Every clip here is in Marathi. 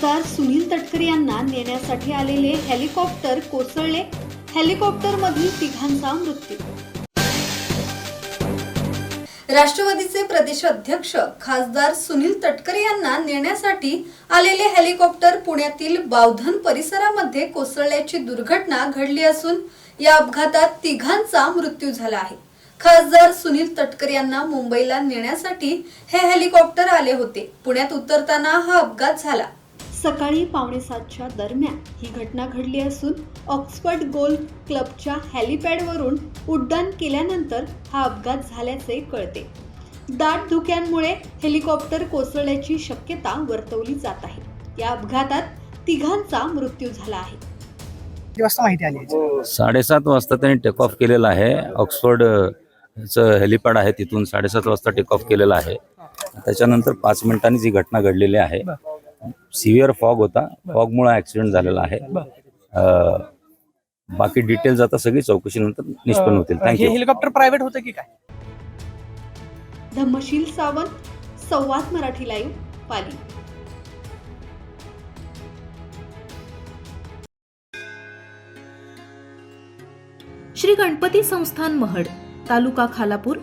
खासदार सुनील तटकरे यांना नेण्यासाठी आलेले हेलिकॉप्टर कोसळले. हेलिकॉप्टरमधील तिघांचा मृत्यू. राष्ट्रवादीचे प्रदेश अध्यक्ष खासदार सुनील तटकरे यांना नेण्यासाठी आलेले हेलिकॉप्टर पुण्यातील बावधन परिसरामध्ये कोसळल्याची दुर्घटना घडली असून या अपघातात तिघांचा मृत्यू झाला आहे. खासदार सुनील तटकरे यांना मुंबईला नेण्यासाठी हे हेलिकॉप्टर आले होते. पुण्यात उतरताना हा अपघात झाला. सकाळी पावणेसातच्या दरम्यान ही घटना घडली असून ऑक्सफर्ड गोल्फ क्लबच्या हॅलिपॅडवरून उड्डाण केल्यानंतर हा अपघात झाल्याचे कळते. दाट धुक्यांमुळे हेलिकॉप्टर कोसळल्याची शक्यता वर्तवली जात आहे. या अपघातात तिघांचा मृत्यू झाला आहे. किती वाजता माहिती आली याची? साडेसात वाजता त्यांनी टेक ऑफ केलेलं आहे. ऑक्सफर्ड अ, चं हेलिपॅड आहे तिथून साडेसात वाजता टेक ऑफ केलेलं आहे. त्याच्यानंतर पाच मिनिटांनी जी घटना घडलेली आहे सिव्हिअर फॉग होता. फॉगमुळे ऍक्सिडेंट झालेला आहे. बाकी डिटेल्स आता सगळी चौकशीनंतर निष्पन्न होतील. हे थँक्यू हेलिकॉप्टर प्रायव्हेट होतं की काय? धम्मशील सावंत संवाद मराठी लाईव्ह पाली. श्री गणपती संस्थान महड तालुका खालापूर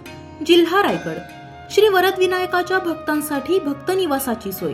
जिल्हा रायगड. श्री वरद विनायकाच्या भक्तांसाठी भक्त निवासाची सोय.